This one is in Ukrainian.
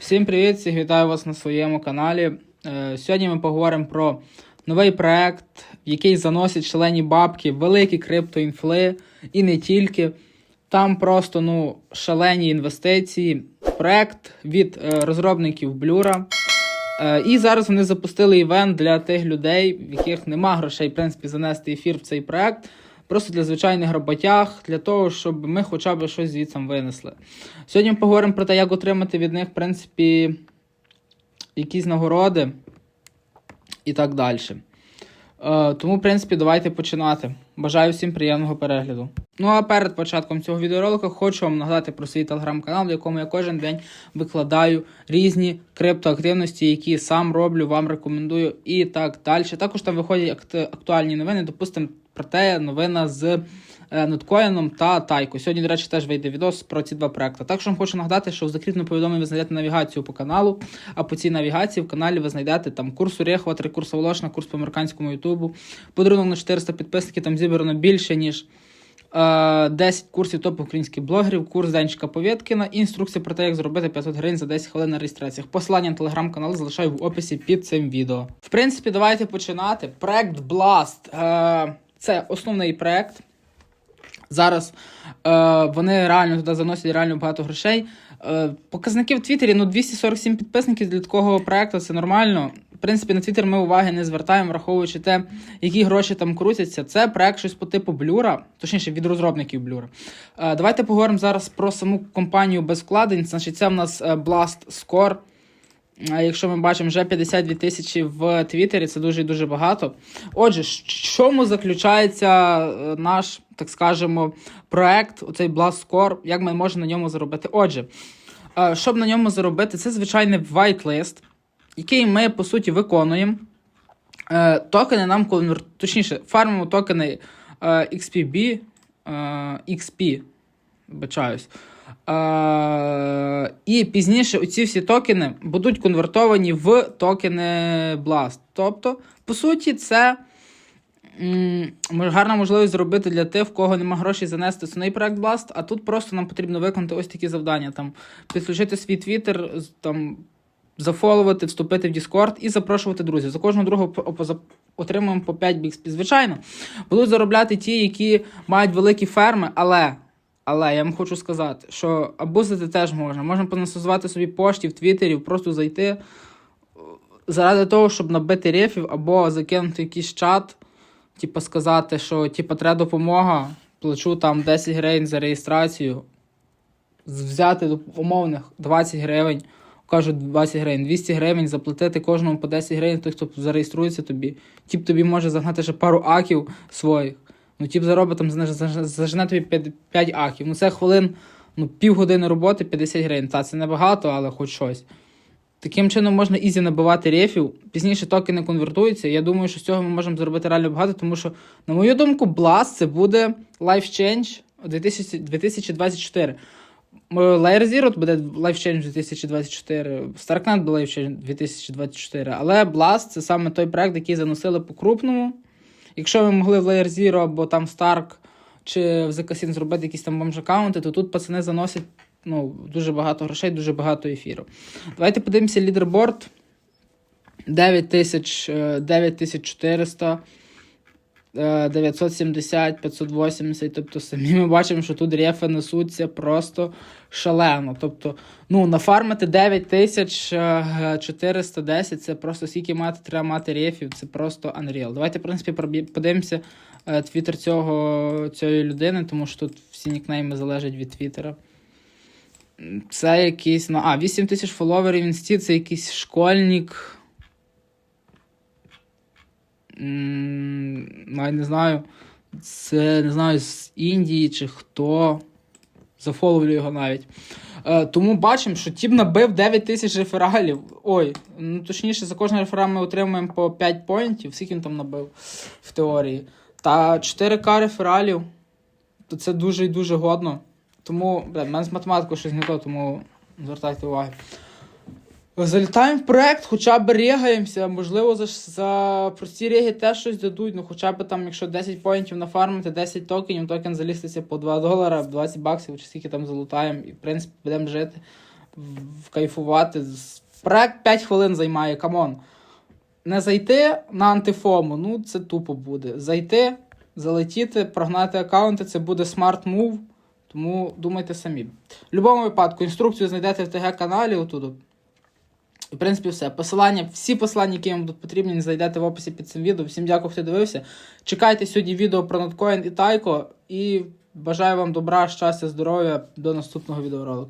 Всім привіт! Всіх вітаю вас на своєму каналі. Е, Сьогодні ми поговоримо про новий проект, в який заносять шалені бабки, великі криптоінфли і не тільки. Там просто ну, шалені інвестиції. Проект від е, розробників Блюра. Е, І зараз вони запустили івент для тих людей, в яких нема грошей, в принципі, занести ефір в цей проект. Просто для звичайних роботяг, для того, щоб ми хоча б щось звідси винесли. Сьогодні ми поговоримо про те, як отримати від них, в принципі, якісь нагороди і так далі. Е, тому, в принципі, давайте починати. Бажаю всім приємного перегляду. Ну а перед початком цього відеоролика хочу вам нагадати про свій телеграм-канал, в якому я кожен день викладаю різні криптоактивності, які сам роблю, вам рекомендую і так далі. Також там виходять акт- актуальні новини, допустимо, про те, новина з е, ноткоїном та Тайко. Сьогодні, до речі, теж вийде відос про ці два проекти. Також вам хочу нагадати, що в закріпленому повідомленні ви знайдете навігацію по каналу, а по цій навігації в каналі ви знайдете там курс Орехова, три курси Волошна, курс по американському Ютубу. Подарунок на 400 підписників, там зібрано більше, ніж е, 10 курсів топ українських блогерів, курс Денчика Повєткіна, інструкція про те, як зробити 500 гривень за 10 хвилин на реєстраціях. Посилання на телеграм-канал залишаю в описі під цим відео. В принципі, давайте починати. Проект Blast. Е, це основний проект. Зараз е, вони реально туди заносять реально багато грошей. Е, показники в Твіттері ну 247 підписників для такого проекту це нормально. В принципі, на Твіттер ми уваги не звертаємо, враховуючи те, які гроші там крутяться. Це проект щось по типу блюра, точніше від розробників блюра. Е, давайте поговоримо зараз про саму компанію без вкладень. Значить, це в нас е, Blast Score. Якщо ми бачимо вже 52 тисячі в Твіттері, це дуже і дуже багато. Отже, в чому заключається е, наш, так скажемо, проект, оцей Blast Score, як ми можемо на ньому заробити? Отже, е, щоб на ньому заробити, це звичайний whitelist, який ми по суті виконуємо. Е, Токени нам конвер... точніше, фармимо токени XPB, XP, вибачаюсь. І пізніше оці всі токени будуть конвертовані в токени Blast. Тобто, по суті, це м, гарна можливість зробити для тих, в кого нема грошей занести основний проект Blast, а тут просто нам потрібно виконати ось такі завдання: там, підключити свій з- там, зафоловати, вступити в Discord і запрошувати друзів. За кожного другого отримуємо по 5 бікспі. Звичайно, будуть заробляти ті, які мають великі ферми, але. Але я вам хочу сказати, що абузити теж можна. Можна понасозвати собі поштів, твіттерів, просто зайти е, заради того, щоб набити рефів, або закинути якийсь чат, типу сказати, що типу, треба допомога, плачу там 10 гривень за реєстрацію, взяти умовних 20 гривень, кажуть 20 гривень, 200 гривень, заплатити кожному по 10 гривень, той, хто зареєструється тобі. Тіп тобі може загнати ще пару аків своїх. Ну, тіп заробить там заж- заж- зажене тобі 5, 5 аків. Ну, це хвилин, ну, півгодини роботи 50 гривень. Та це небагато, але хоч щось. Таким чином можна ізі набивати рефів. Пізніше токени конвертуються. Я думаю, що з цього ми можемо зробити реально багато, тому що, на мою думку, Blast це буде Life Change 2024. Layer Zero буде Life Change 2024, StarkNet буде Life Change 2024, але Blast це саме той проект, який заносили по-крупному. Якщо ви могли в Layer Zero або там Stark чи в ZKSIN зробити якісь там бомж-аккаунти, то тут пацани заносять ну, дуже багато грошей, дуже багато ефіру. Давайте подивимося лідерборд. 9000, е, 9400, е, 970, 580. Тобто самі ми бачимо, що тут рефи несуться просто шалено. Тобто, ну, нафармити 9410 це просто скільки мати, треба мати рефів, це просто unreal. Давайте, в принципі, подивимося е, твіттер цього, цієї людини, тому що тут всі нікнейми залежать від твіттера. Це якийсь. Ну, а, 8 тисяч фоловерів інсті, це якийсь школьник. Ну, не знаю. Це не знаю, з Індії чи хто. Зафоловлю його навіть. Е, тому бачимо, що тіп набив 9 тисяч рефералів. Ой, ну точніше, за кожен реферал ми отримуємо по 5 поінтів, скільки він там набив в теорії. Та 4К рефералів, то це дуже і дуже годно. Тому, бля, в мене з математикою щось не то, тому звертайте увагу. Залітаємо в проект, хоча б регаємося, можливо, за, за прості реги теж щось дадуть, ну хоча б там, якщо 10 поінтів нафармити, 10 токенів, токен заліститься по 2 долара, 20 баксів, чи скільки там залутаємо, і в принципі будемо жити. кайфувати. Проект 5 хвилин займає, камон. Не зайти на антифому, ну це тупо буде. Зайти, залетіти, прогнати аккаунти, це буде смарт мув. Тому думайте самі. В будь-якому випадку інструкцію знайдете в ТГ-каналі отут. І, в принципі, все. Посилання, всі посилання, які вам будуть потрібні, знайдете в описі під цим відео. Всім дякую, хто дивився. Чекайте сьогодні відео про Ноткоін і Тайко. І бажаю вам добра, щастя, здоров'я. До наступного відеоролика.